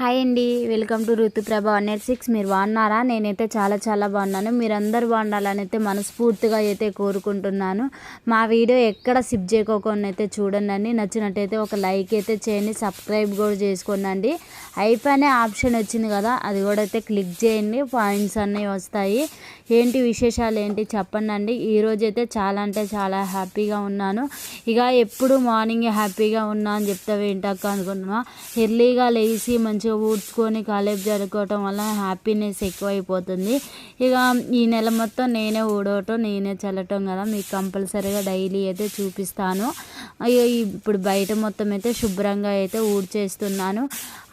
Hi అండి. Welcome to Rituprabha one eight six. మీరు బాగున్నారా? నేనైతే చాలా చాలా బాగున్నాను. మీరందరూ బాగుండాలని అయితే మనస్ఫూర్తిగా అయితే కోరుకుంటున్నాను. మా వీడియో ఎక్కడ సిప్ చేయకోకుండా అయితే చూడండి నచ్చినట్టయితే ఒక లైక్ అయితే చేయండి. సబ్స్క్రైబ్ కూడా చేసుకోనండి. అయిపోయిన ఆప్షన్ వచ్చింది కదా అది కూడా అయితే క్లిక్ చేయండి. పాయింట్స్ అన్నీ వస్తాయి. ఏంటి విశేషాలు ఏంటి చెప్పండి అండి ఈరోజు అయితే చాలా అంటే చాలా హ్యాపీగా ఉన్నాను. ఇక ఎప్పుడు మార్నింగ్ హ్యాపీగా ఉన్నా అని చెప్తావు ఏంటక్క అనుకుంటున్నా. ఎర్లీగా లేచి మంచి మంచిగా ఊడ్చుకొని కాలేపు జరుపుకోవటం వల్ల హ్యాపీనెస్ ఎక్కువైపోతుంది. ఇక ఈ నెల మొత్తం నేనే ఊడవటం నేనే చల్లటం కదా మీకు కంపల్సరీగా డైలీ అయితే చూపిస్తాను. ఇప్పుడు బయట మొత్తం అయితే శుభ్రంగా అయితే ఊడ్చేస్తున్నాను.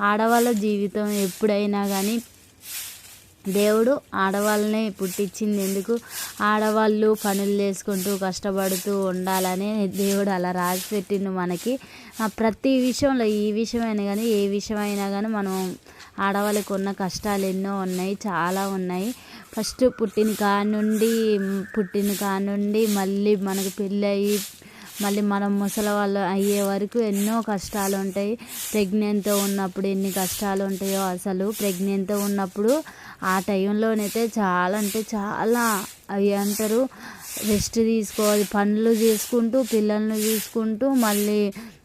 ఆడవాళ్ళ జీవితం ఎప్పుడైనా కానీ దేవుడు ఆడవాళ్ళని పుట్టించింది. ఎందుకు? ఆడవాళ్ళు పనులు చేసుకుంటూ కష్టపడుతూ ఉండాలని దేవుడు అలా రాసి పెట్టిండు మనకి. ప్రతి విషయంలో ఈ విషయమైనా కానీ ఏ విషయమైనా కానీ మనం ఆడవాళ్ళకి ఉన్న కష్టాలు ఎన్నో ఉన్నాయి చాలా ఉన్నాయి. ఫస్ట్ పుట్టిన కానుండి పుట్టిన కానుండి మళ్ళీ మనకు పెళ్ళి అయ్యి మళ్ళీ మనం ముసలి వాళ్ళు అయ్యే వరకు ఎన్నో కష్టాలు ఉంటాయి. ప్రెగ్నెంట్తో ఉన్నప్పుడు ఎన్ని కష్టాలు ఉంటాయో అసలు ప్రెగ్నెంట్తో ఉన్నప్పుడు ఆ టైంలోనైతే చాలా అంటే చాలా అవి అంటారు. రెస్ట్ తీసుకోవాలి పనులు చేసుకుంటూ పిల్లల్ని చూసుకుంటూ మళ్ళీ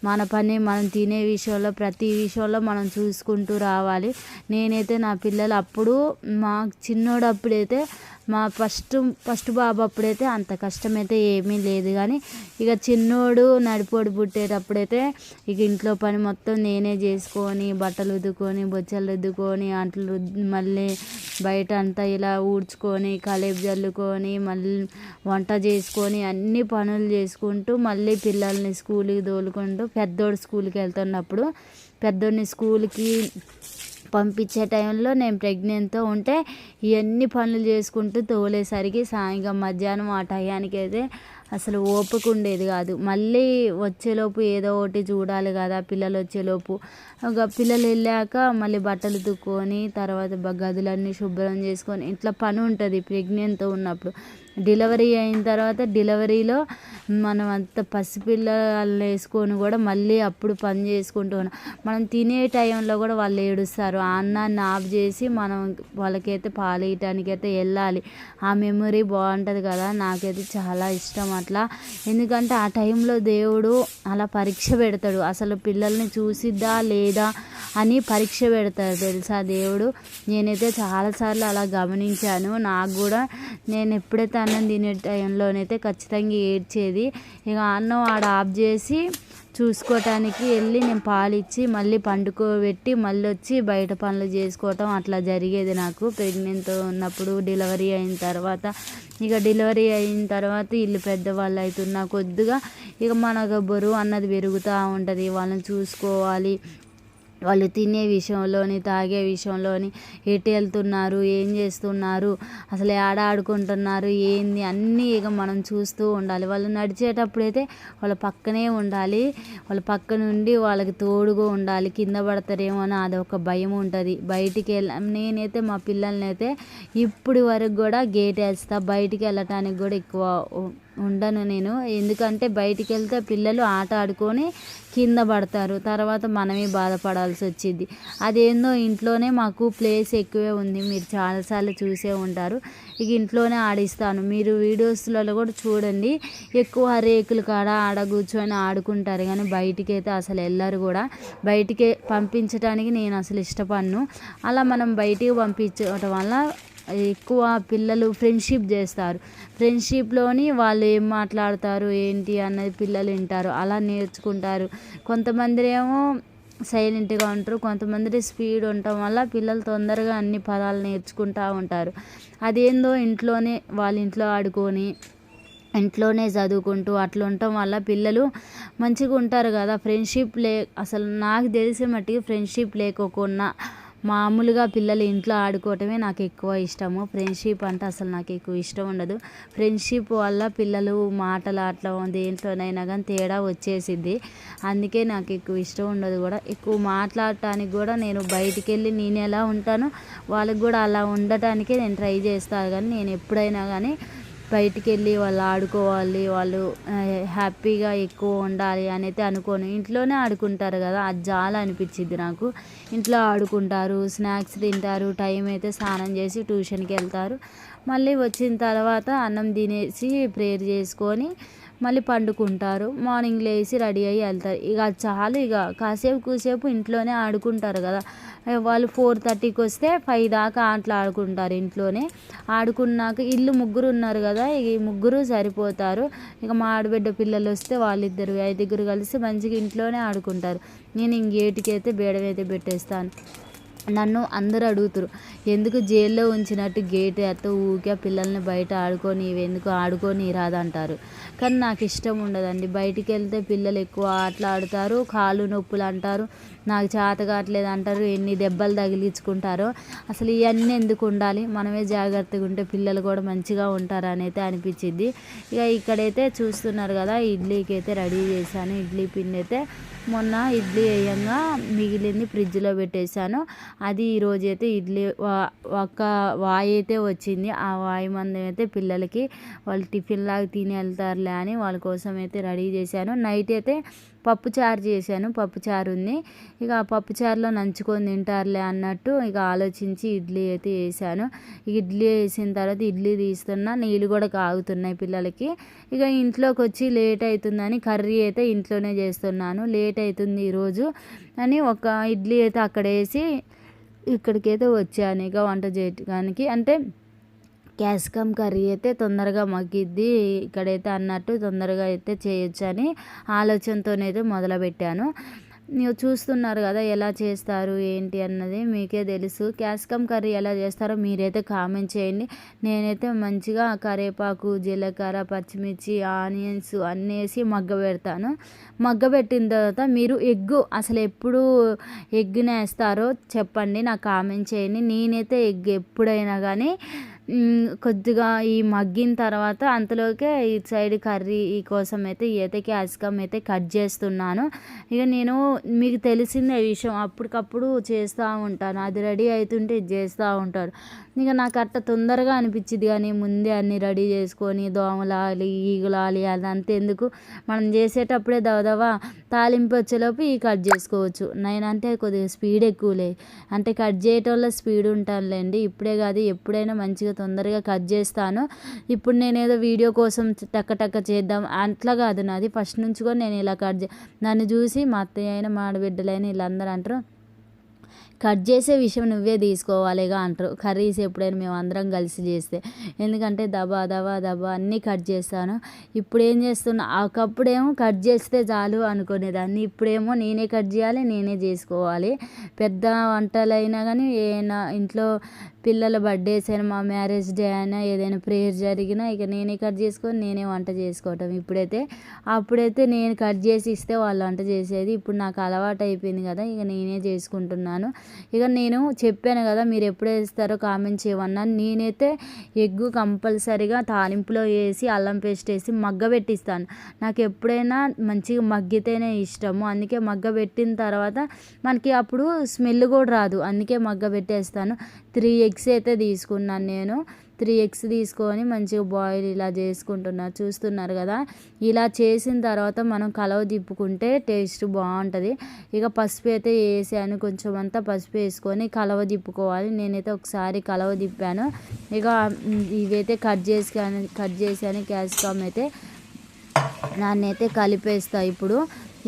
మన పని మనం తినే విషయంలో ప్రతి విషయంలో మనం చూసుకుంటూ రావాలి. నేనైతే నా పిల్లలు అప్పుడు మా చిన్నోడప్పుడైతే మా ఫస్ట్ ఫస్ట్ బాబు అప్పుడైతే అంత కష్టమైతే ఏమీ లేదు. కానీ ఇక చిన్నోడు నడిపోడు పుట్టేటప్పుడైతే ఇక ఇంట్లో పని మొత్తం నేనే చేసుకొని బట్టలు ఉద్దుకొని బొచ్చలు రుద్దుకొని అంట్లు మళ్ళీ బయట అంతా ఇలా ఊడ్చుకొని కలేపు జల్లుకొని మళ్ళీ వంట చేసుకొని అన్ని పనులు చేసుకుంటూ మళ్ళీ పిల్లల్ని స్కూల్కి తోలుకుంటూ పెద్దోడు స్కూల్కి వెళ్తున్నప్పుడు పెద్దోడిని స్కూల్కి పంపించే టైంలో నేను ప్రెగ్నెంట్తో ఉంటే ఇవన్నీ పనులు చేసుకుంటూ తోలేసరికి సాయంత్రం మధ్యాహ్నం ఆ టయానికి అయితే అసలు ఓపిక ఉండేది కాదు. మళ్ళీ వచ్చేలోపు ఏదో ఒకటి చూడాలి కదా పిల్లలు వచ్చేలోపు. ఒక పిల్లలు వెళ్ళాక మళ్ళీ బట్టలు తుక్కొని తర్వాత గదులన్నీ శుభ్రం చేసుకొని ఇట్లా పని ఉంటుంది ప్రెగ్నెంట్తో ఉన్నప్పుడు. డెలివరీ అయిన తర్వాత డెలివరీలో మనం అంత పసిపిల్లలు వేసుకొని కూడా మళ్ళీ అప్పుడు పని చేసుకుంటూ ఉన్నాం. మనం తినే టైంలో కూడా వాళ్ళు ఏడుస్తారు. ఆ అన్నాన్ని ఆఫ్ చేసి మనం వాళ్ళకైతే పాలు అయితే వెళ్ళాలి. ఆ మెమొరీ బాగుంటుంది కదా. నాకైతే చాలా ఇష్టం అట్లా. ఎందుకంటే ఆ టైంలో దేవుడు అలా పరీక్ష పెడతాడు. అసలు పిల్లల్ని చూసిద్దా లేదా అని పరీక్ష పెడతాడు తెలుసా దేవుడు? నేనైతే చాలాసార్లు అలా గమనించాను. నాకు కూడా నేను ఎప్పుడైతే అన్నం తినే టైంలోనైతే ఖచ్చితంగా ఏడ్చేది. ఇక అన్నం ఆడ ఆఫ్ చేసి చూసుకోవటానికి వెళ్ళి నేను పాలిచ్చి మళ్ళీ పండుకోబెట్టి మళ్ళీ వచ్చి బయట పనులు చేసుకోవటం అట్లా జరిగేది నాకు. ప్రెగ్నెంట్ ఉన్నప్పుడు డెలివరీ అయిన తర్వాత ఇక డెలివరీ అయిన తర్వాత ఇల్లు పెద్దవాళ్ళు అవుతున్నా కొద్దిగా ఇక మనకు బరువు అన్నది పెరుగుతూ ఉంటుంది. వాళ్ళని చూసుకోవాలి వాళ్ళు తినే విషయంలోని తాగే విషయంలోని ఎటు వెళ్తున్నారు ఏం చేస్తున్నారు అసలు ఆడ ఆడుకుంటున్నారు ఏంది అన్నీ ఇక మనం చూస్తూ ఉండాలి. వాళ్ళు నడిచేటప్పుడు అయితే వాళ్ళ పక్కనే ఉండాలి. వాళ్ళ పక్క నుండి వాళ్ళకి తోడుగా ఉండాలి. కింద పడతారేమో అని అదొక భయం ఉంటుంది. బయటికి వెళ్ళ నేనైతే మా పిల్లల్ని అయితే ఇప్పటి వరకు కూడా గేట్ వేస్తా. బయటికి వెళ్ళటానికి కూడా ఎక్కువ ఉండను నేను. ఎందుకంటే బయటికి వెళ్తే పిల్లలు ఆట ఆడుకొని కింద పడతారు. తర్వాత మనమే బాధపడాల్సి వచ్చింది. అదేందో ఇంట్లోనే మాకు ప్లేస్ ఎక్కువే ఉంది. మీరు చాలాసార్లు చూసే ఉంటారు. ఇక ఇంట్లోనే ఆడిస్తాను. మీరు వీడియోస్లలో కూడా చూడండి. ఎక్కువ రేకులు కాడ ఆడ కూర్చొని ఆడుకుంటారు. కానీ బయటికి అయితే అసలు వెళ్ళరు కూడా. బయటికి పంపించడానికి నేను అసలు ఇష్టపడను. అలా మనం బయటికి పంపించడం వల్ల ఎక్కువ పిల్లలు ఫ్రెండ్షిప్ చేస్తారు. ఫ్రెండ్షిప్లోని వాళ్ళు ఏం మాట్లాడతారు ఏంటి అన్నది పిల్లలు వింటారు. అలా నేర్చుకుంటారు. కొంతమంది ఏమో సైలెంట్గా ఉంటారు. కొంతమంది స్పీడ్ ఉండటం వల్ల పిల్లలు తొందరగా అన్ని పదాలు నేర్చుకుంటూ ఉంటారు. అదేందో ఇంట్లోనే వాళ్ళ ఇంట్లో ఆడుకొని ఇంట్లోనే చదువుకుంటూ అట్లా ఉండటం వల్ల పిల్లలు మంచిగా ఉంటారు కదా. ఫ్రెండ్షిప్ లే అసలు నాకు తెలిసే మట్టికి ఫ్రెండ్షిప్ లేకోకుండా మామూలుగా పిల్లలు ఇంట్లో ఆడుకోవటమే నాకు ఎక్కువ ఇష్టము. ఫ్రెండ్షిప్ అంటే అసలు నాకు ఎక్కువ ఇష్టం ఉండదు. ఫ్రెండ్షిప్ వల్ల పిల్లలు మాటలు అట్లా దేంట్లోనైనా కానీ తేడా వచ్చేసింది అందుకే నాకు ఎక్కువ ఇష్టం ఉండదు కూడా. ఎక్కువ మాట్లాడటానికి కూడా నేను బయటికి వెళ్ళి నేను ఎలా ఉంటానో వాళ్ళకి కూడా అలా ఉండటానికే నేను ట్రై చేస్తాను. కానీ నేను ఎప్పుడైనా కానీ బయటికి వెళ్ళి వాళ్ళు ఆడుకోవాలి వాళ్ళు హ్యాపీగా ఎక్కువ ఉండాలి అని అయితే అనుకోను. ఇంట్లోనే ఆడుకుంటారు కదా అది చాలా అనిపించింది నాకు. ఇంట్లో ఆడుకుంటారు స్నాక్స్ తింటారు టైం అయితే స్నానం చేసి ట్యూషన్కి వెళ్తారు. మళ్ళీ వచ్చిన తర్వాత అన్నం తినేసి ప్రేయర్ చేసుకొని మళ్ళీ పండుకుంటారు. మార్నింగ్ లేచి రెడీ అయ్యి వెళ్తారు. ఇక చాలు ఇక. కాసేపు కూసేపు ఇంట్లోనే ఆడుకుంటారు కదా. వాళ్ళు ఫోర్ థర్టీకి వస్తే ఫైవ్ దాకా ఆటలు ఆడుకుంటారు ఇంట్లోనే. ఆడుకున్నాక ఇల్లు ముగ్గురు ఉన్నారు కదా. ఇక ఈ ముగ్గురు సరిపోతారు. ఇక మా ఆడబిడ్డ పిల్లలు వస్తే వాళ్ళిద్దరు ఐదుగురు కలిసి మంచిగా ఇంట్లోనే ఆడుకుంటారు. నేను ఇంకేటికైతే బేడమైతే పెట్టేస్తాను. నన్ను అందరు అడుగుతారు. ఎందుకు జైల్లో ఉంచినట్టు గేట్ ఎత్త ఊకే పిల్లల్ని బయట ఆడుకొని ఎందుకు ఆడుకొని రాదంటారు. కానీ నాకు ఇష్టం ఉండదండి. బయటికి వెళ్తే పిల్లలు ఎక్కువ ఆటలు ఆడుతారు కాళ్ళు నొప్పులు అంటారు నాకు చేత కావట్లేదు అంటారు ఎన్ని దెబ్బలు తగిలించుకుంటారో. అసలు ఇవన్నీ ఎందుకు ఉండాలి? మనమే జాగ్రత్తగా ఉంటే పిల్లలు కూడా మంచిగా ఉంటారనైతే అయితే అనిపించింది. ఇక ఇక్కడైతే చూస్తున్నారు కదా ఇడ్లీకి అయితే రెడీ చేశాను. ఇడ్లీ పిండి అయితే మొన్న ఇడ్లీ వేయంగా మిగిలింది ఫ్రిడ్జ్లో పెట్టేశాను. అది ఈరోజు అయితే ఇడ్లీ ఒక వాయి అయితే వచ్చింది. ఆ వాయి మందం అయితే పిల్లలకి వాళ్ళు టిఫిన్ లాగా తిని వెళ్తారులే అని వాళ్ళ కోసం అయితే రెడీ చేశాను. నైట్ అయితే పప్పు చారు చేశాను పప్పు చారు ఉంది. ఇక ఆ పప్పు చారులో నంచుకొని తింటారులే అన్నట్టు ఇక ఆలోచించి ఇడ్లీ అయితే వేసాను ఇక ఇడ్లీ వేసిన తర్వాత ఇడ్లీ తీస్తున్నా నీళ్ళు కూడా కాగుతున్నాయి పిల్లలకి. ఇక ఇంట్లోకి వచ్చి లేట్ అవుతుందని కర్రీ అయితే ఇంట్లోనే చేస్తున్నాను. లేట్ అవుతుంది ఈరోజు అని ఒక ఇడ్లీ అయితే అక్కడ వేసి ఇక్కడికైతే వచ్చాను. ఇక వంట చేయడానికి అంటే క్యాప్సికమ్ కర్రీ అయితే తొందరగా మగ్గిద్ది. ఇక్కడైతే అన్నట్టు తొందరగా అయితే చేయొచ్చు అని ఆలోచనతోనైతే మొదలుపెట్టాను. ನೀವು చూస్తున్నారు కదా ఎలా చేస్తారు ఏంటి అన్నది మీకే తెలుసు. క్యాప్సికమ్ కర్రీ ఎలా చేస్తారో మీరైతే కామెంట్ చేయండి. నేనైతే మంచిగా కరివేపాకు జీలకర్ర పచ్చిమిర్చి ఆనియన్స్ అన్నీ వేసి మగ్గ పెడతాను మగ్గ పెట్టిన తర్వాత మీరు ఎగ్గు అసలు ఎప్పుడు ఎగ్గునేస్తారో చెప్పండి నాకు కామెంట్ చేయండి. నేనైతే ఎగ్ ఎప్పుడైనా కానీ కొద్దిగా ఈ మగ్గిన తర్వాత అంతలోకే ఇటు సైడ్ కర్రీ ఈ కోసం అయితే ఈతకి అసికం అయితే కట్ చేస్తున్నాను. ఇక నేను మీకు తెలిసిందే విషయం అప్పటికప్పుడు చేస్తూ ఉంటాను. అది రెడీ అవుతుంటే ఇది చేస్తూ ఉంటాను ఇక నాకు అట్ట తొందరగా అనిపించింది కానీ ముందే అన్ని రెడీ చేసుకొని దోమలాలి ఈగులాలి అదంతా ఎందుకు మనం చేసేటప్పుడే దవదవా తాలింపు వచ్చేలోపు ఈ కట్ చేసుకోవచ్చు. నేనంటే కొద్దిగా స్పీడ్ ఎక్కువలే. అంటే కట్ చేయటంలో స్పీడ్ ఉంటానులేండి ఇప్పుడే కాదు ఎప్పుడైనా మంచిగా తొందరగా కట్ చేస్తాను. ఇప్పుడు నేను ఏదో వీడియో కోసం టక్క టక్క చేద్దాం. అట్లా కాదు నాది. ఫస్ట్ నుంచి కూడా నేను ఇలా కట్ చే నన్ను చూసి మా అత్తయ్య అయినా మాడబిడ్డలైనా వీళ్ళందరూ అంటారు కట్ చేసే విషయం నువ్వే తీసుకోవాలిగా అంటారు. కర్రీస్ ఎప్పుడైనా మేము అందరం కలిసి చేస్తే. ఎందుకంటే దబా దబా దబా అన్నీ కట్ చేస్తాను. ఇప్పుడు ఏం చేస్తున్నా ఒకప్పుడేమో కట్ చేస్తే చాలు అనుకునేదాన్ని. ఇప్పుడేమో నేనే కట్ చేయాలి నేనే చేసుకోవాలి. పెద్ద వంటలైనా కానీ ఏనా ఇంట్లో పిల్లల బర్త్డేస్ అయినా మా మ్యారేజ్ డే అయినా ఏదైనా ప్రేయర్ జరిగినా ఇక నేనే కట్ చేసుకొని నేనే వంట చేసుకోవటం. ఇప్పుడైతే అప్పుడైతే నేను కట్ చేసి ఇస్తే వాళ్ళు వంట చేసేది. ఇప్పుడు నాకు అలవాటు అయిపోయింది కదా ఇక నేనే చేసుకుంటున్నాను. ఇక నేను చెప్పాను కదా మీరు ఎప్పుడు వేస్తారో కామెంట్ ఏమన్నా నేనైతే ఎగ్గు కంపల్సరీగా తాలింపులో వేసి అల్లం పేస్ట్ వేసి మగ్గ పెట్టిస్తాను. నాకు ఎప్పుడైనా మంచిగా మగ్గితేనే ఇష్టము. అందుకే మగ్గ పెట్టిన తర్వాత మనకి అప్పుడు స్మెల్ కూడా రాదు. అందుకే మగ్గ పెట్టేస్తాను. త్రీ ఎగ్స్ అయితే తీసుకున్నాను నేను. త్రీ ఎగ్స్ తీసుకొని మంచిగా బాయిల్ ఇలా చేసుకుంటున్నారు చూస్తున్నారు కదా? ఇలా చేసిన తర్వాత మనం కలవ తిప్పుకుంటే టేస్ట్ బాగుంటుంది. ఇక పసుపు అయితే వేసాను కొంచెం అంతా పసుపు వేసుకొని కలవ తిప్పుకోవాలి. నేనైతే ఒకసారి కలవ తిప్పాను. ఇక ఇవైతే కట్ చేసి కట్ చేసాను క్యాప్సికమ్ అయితే నాన్నైతే కలిపేస్తా ఇప్పుడు.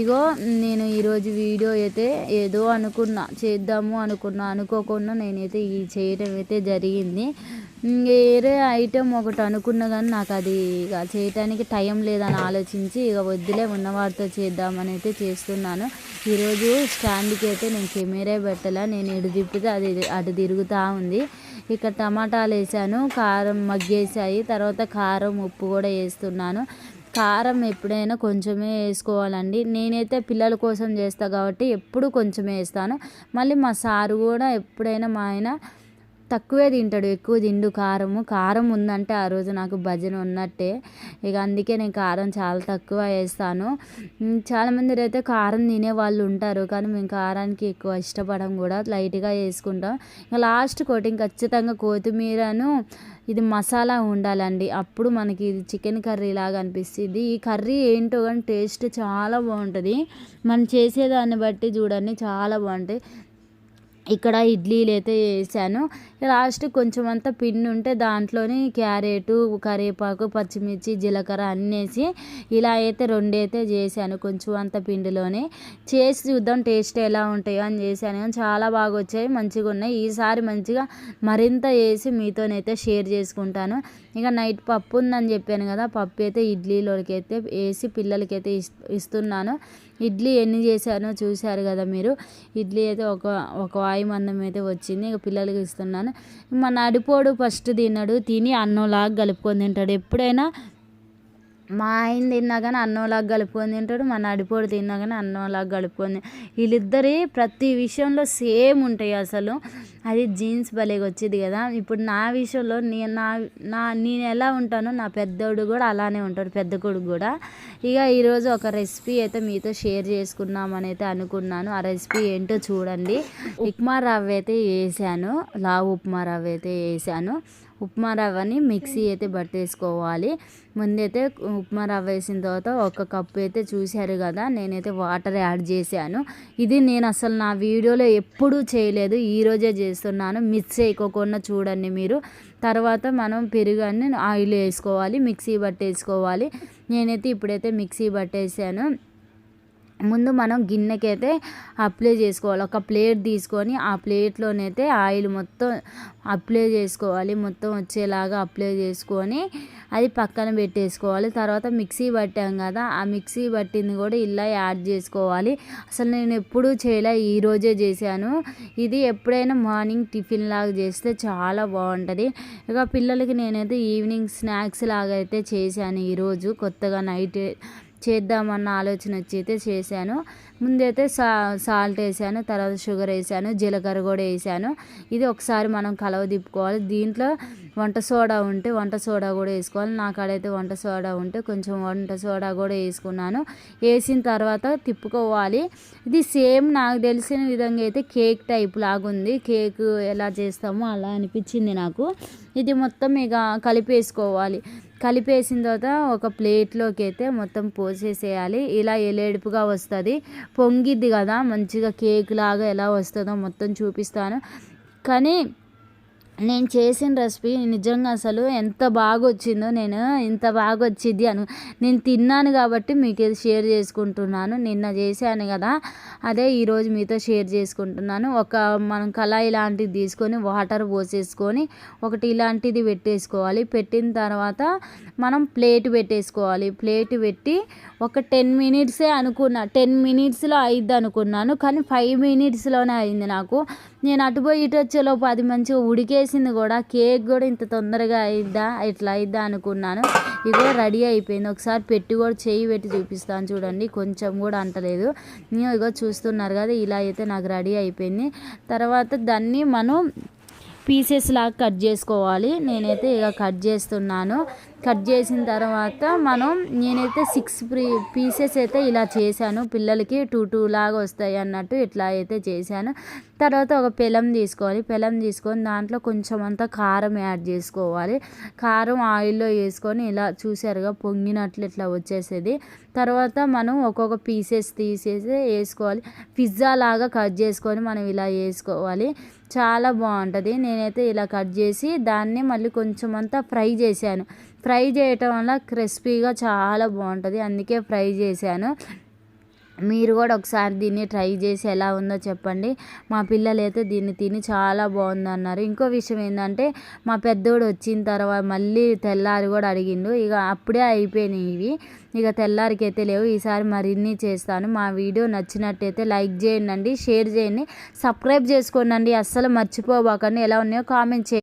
ఇగో నేను ఈరోజు వీడియో అయితే ఏదో అనుకున్నా చేద్దాము అనుకున్నా అనుకోకుండా నేనైతే ఈ చేయడం అయితే జరిగింది. వేరే ఐటెం ఒకటి అనుకున్నా కానీ నాకు అది ఇక చేయటానికి టైం లేదని ఆలోచించి ఇక వద్దులే ఉన్నవాడితో చేద్దామని అయితే చేస్తున్నాను. ఈరోజు స్టాండ్కి అయితే నేను కెమెరా పెట్టాలా నేను ఎటు తిప్పితే అది అటు తిరుగుతూ ఉంది. ఇక టమాటాలు వేసాను కారం మగ్గేసాయి తర్వాత కారం ఉప్పు కూడా వేస్తున్నాను. కారం ఎప్పుడైనా కొంచెమే వేసుకోవాలండి. నేనైతే పిల్లల కోసం చేస్తాను కాబట్టి ఎప్పుడు కొంచెమే వేస్తాను. మళ్ళీ మా సారు కూడా ఎప్పుడైనా మా ఆయన తక్కువే తింటాడు ఎక్కువ తిండు. కారము కారం ఉందంటే ఆ రోజు నాకు భజన ఉన్నట్టే. ఇక అందుకే నేను కారం చాలా తక్కువ వేస్తాను. చాలామంది అయితే కారం తినే వాళ్ళు ఉంటారు కానీ మేము కారానికి ఎక్కువ ఇష్టపడం కూడా లైట్గా వేసుకుంటాం. ఇంకా లాస్ట్ కోటింగ్ ఖచ్చితంగా కొత్తిమీరను ఇది మసాలా ఉండాలండి. అప్పుడు మనకి ఇది చికెన్ కర్రీ లాగా అనిపిస్తుంది. ఈ కర్రీ ఏంటో కానీ టేస్ట్ చాలా బాగుంటుంది. మనం చేసేదాన్ని బట్టి చూడండి చాలా బాగుంటాయి. ఇక్కడ ఇడ్లీలు అయితే వేసాను. లాస్ట్ కొంచెం అంతా పిండి ఉంటే దాంట్లోని క్యారెట్ కరివేపాకు పచ్చిమిర్చి జీలకర్ర అన్నేసి ఇలా అయితే రెండు అయితే చేశాను కొంచెం అంత పిండిలోనే. చేసి చూద్దాం టేస్ట్ ఎలా ఉంటాయో అని చేశాను. కానీ చాలా బాగా వచ్చాయి మంచిగా ఉన్నాయి. ఈసారి మంచిగా మరింత వేసి మీతోనైతే షేర్ చేసుకుంటాను. ఇక నైట్ పప్పు ఉందని చెప్పాను కదా పప్పు అయితే ఇడ్లీలోకి అయితే వేసి పిల్లలకి అయితే ఇస్తున్నాను. ఇడ్లీ ఎన్ని చేశానో చూశారు కదా మీరు. ఇడ్లీ అయితే ఒక ఒక వాయి మందం అయితే వచ్చింది. ఇక పిల్లలకి ఇస్తున్నాను. మా నడిపోడు ఫస్ట్ తిన్నాడు తిని అన్నంలాగా కలుపుకొని తింటాడు. ఎప్పుడైనా మా ఆయన తిన్నా కానీ అన్నంలాగా కలుపుకొని తింటాడు మా నడిపోడు తిన్నా కానీ అన్నంలాగా కలుపుకొని వీళ్ళిద్దరి ప్రతి విషయంలో సేమ్ ఉంటాయి అసలు. అది జీన్స్ భలేగా వచ్చేది కదా. ఇప్పుడు నా విషయంలో నేను నా నా నేను ఎలా ఉంటానో నా పెద్దోడు కూడా అలానే ఉంటాడు పెద్ద కొడుకు కూడా. ఇక ఈరోజు ఒక రెసిపీ అయితే మీతో షేర్ చేసుకున్నామని అయితే అనుకున్నాను. ఆ రెసిపీ ఏంటో చూడండి. ఉప్మా రవ్వ అయితే వేసాను. లావు ఉప్మా రవ్వ అయితే వేసాను. ఉప్మా రవ్వని మిక్సీ అయితే పట్టేసుకోవాలి. ముందైతే ఉప్మా రవ్వ వేసిన తర్వాత ఒక కప్పు అయితే చూశారు కదా నేనైతే వాటర్ యాడ్ చేశాను. ఇది నేను అసలు నా వీడియోలో ఎప్పుడూ చేయలేదు ఈరోజే చేస్తున్నాను. మిక్స్ చేయకోకుండా చూడండి మీరు. తర్వాత మనం పెరుగని ఆయిల్ వేసుకోవాలి మిక్సీ పట్టేసుకోవాలి. నేనైతే ఇప్పుడైతే మిక్సీ పట్టేసాను. ముందు మనం గిన్నెకైతే అప్లై చేసుకోవాలి. ఒక ప్లేట్ తీసుకొని ఆ ప్లేట్లోనైతే ఆయిల్ మొత్తం అప్లై చేసుకోవాలి. మొత్తం వచ్చేలాగా అప్లై చేసుకొని అది పక్కన పెట్టేసుకోవాలి. తర్వాత మిక్సీ పట్టాం కదా ఆ మిక్సీ పట్టింది కూడా ఇలా యాడ్ చేసుకోవాలి. అసలు నేను ఎప్పుడూ చేయలే ఈరోజే చేశాను. ఇది ఎప్పుడైనా మార్నింగ్ టిఫిన్ లాగా చేస్తే చాలా బాగుంటుంది. ఇక పిల్లలకి నేనైతే ఈవినింగ్ స్నాక్స్ లాగా అయితే చేశాను ఈరోజు కొత్తగా నైట్ చేద్దామన్న ఆలోచన వచ్చి అయితే చేశాను. ముందైతే సా సాల్ట్ వేసాను తర్వాత షుగర్ వేసాను జీలకర్ర కూడా వేసాను. ఇది ఒకసారి మనం కలవ తిప్పుకోవాలి. దీంట్లో వంట సోడా ఉంటే వంట సోడా కూడా వేసుకోవాలి. నా కాడైతే వంట సోడా ఉంటే కొంచెం వంట సోడా కూడా వేసుకున్నాను. వేసిన తర్వాత తిప్పుకోవాలి. ఇది సేమ్ నాకు తెలిసిన విధంగా అయితే కేక్ టైప్ లాగుంది కేక్ ఎలా చేస్తామో అలా అనిపించింది నాకు. ఇది మొత్తం ఇక కలిపేసుకోవాలి. కలిపేసిన తర్వాత ఒక ప్లేట్లోకి అయితే మొత్తం పోసేసేయాలి. ఇలా ఎలేడుపుగా వస్తుంది. పొంగిద్ది కదా మంచిగా కేక్ లాగా ఎలా వస్తుందో మొత్తం చూపిస్తాను. కానీ నేను చేసిన రెసిపీ నిజంగా అసలు ఎంత బాగా వచ్చిందో నేను ఇంత బాగా వచ్చింది అను నేను తిన్నాను కాబట్టి మీకు ఇది షేర్ చేసుకుంటున్నాను. నిన్న చేశాను కదా అదే ఈరోజు మీతో షేర్ చేసుకుంటున్నాను. ఒక మనం కళాయి లాంటిది తీసుకొని వాటర్ పోసేసుకొని ఒకటి ఇలాంటిది పెట్టేసుకోవాలి. పెట్టిన తర్వాత మనం ప్లేట్ పెట్టేసుకోవాలి. ప్లేట్ పెట్టి ఒక టెన్ మినిట్సే అనుకున్నా. టెన్ మినిట్స్లో అయిద్ది అనుకున్నాను. కానీ ఫైవ్ మినిట్స్లోనే అయింది నాకు. నేను అటు పోయి ఇటు వచ్చేలోపు అది మంచిగా ఉడికేసింది కూడా. కేక్ కూడా ఇంత తొందరగా అయిద్దా ఇట్లా అయిద్దా అనుకున్నాను. ఇగో రెడీ అయిపోయింది. ఒకసారి పెట్టి కూడా చేయి పెట్టి చూపిస్తాను చూడండి. కొంచెం కూడా అంటలేదు. నేను ఇగో చూస్తున్నారు కదా ఇలా అయితే నాకు రెడీ అయిపోయింది. తర్వాత దాన్ని మనం పీసెస్ లాగా కట్ చేసుకోవాలి. నేనైతే ఇక కట్ చేస్తున్నాను. కట్ చేసిన తర్వాత మనం నేనైతే సిక్స్ ప్రీ పీసెస్ అయితే ఇలా చేశాను. పిల్లలకి టూ టూ లాగా వస్తాయి అన్నట్టు ఇట్లా అయితే చేశాను. తర్వాత ఒక పెలం తీసుకోవాలి. పెలం తీసుకొని దాంట్లో కొంచెం అంతా కారం యాడ్ చేసుకోవాలి. కారం ఆయిల్లో వేసుకొని ఇలా చూసారుగా పొంగినట్లు ఇట్లా వచ్చేసేది. తర్వాత మనం ఒక్కొక్క పీసెస్ తీసేసి వేసుకోవాలి. పిజ్జా లాగా కట్ చేసుకొని మనం ఇలా వేసుకోవాలి. చాలా బాగుంటుంది. నేనైతే ఇలా కట్ చేసి దాన్ని మళ్ళీ కొంచెం అంతా ఫ్రై చేశాను. ఫ్రై చేయటం వల్ల క్రిస్పీగా చాలా బాగుంటుంది. అందుకే ఫ్రై చేశాను. మీరు కూడా ఒకసారి దీన్ని ట్రై చేసి ఎలా ఉందో చెప్పండి. మా పిల్లలైతే దీన్ని తిని చాలా బాగుందన్నారు. ఇంకో విషయం ఏంటంటే మా పెద్దోడు వచ్చిన తర్వాత మళ్ళీ తెల్లారి కూడా అడిగిండు. ఇక అప్పుడే అయిపోయినాయి ఇవి. ఇక తెల్లారికి అయితే లేవు. ఈసారి మరిన్ని చేస్తాను. మా వీడియో నచ్చినట్టయితే లైక్ చేయండి షేర్ చేయండి సబ్స్క్రైబ్ చేసుకోండి. అస్సలు మర్చిపోబాకండి. ఎలా ఉన్నాయో కామెంట్ చేయండి.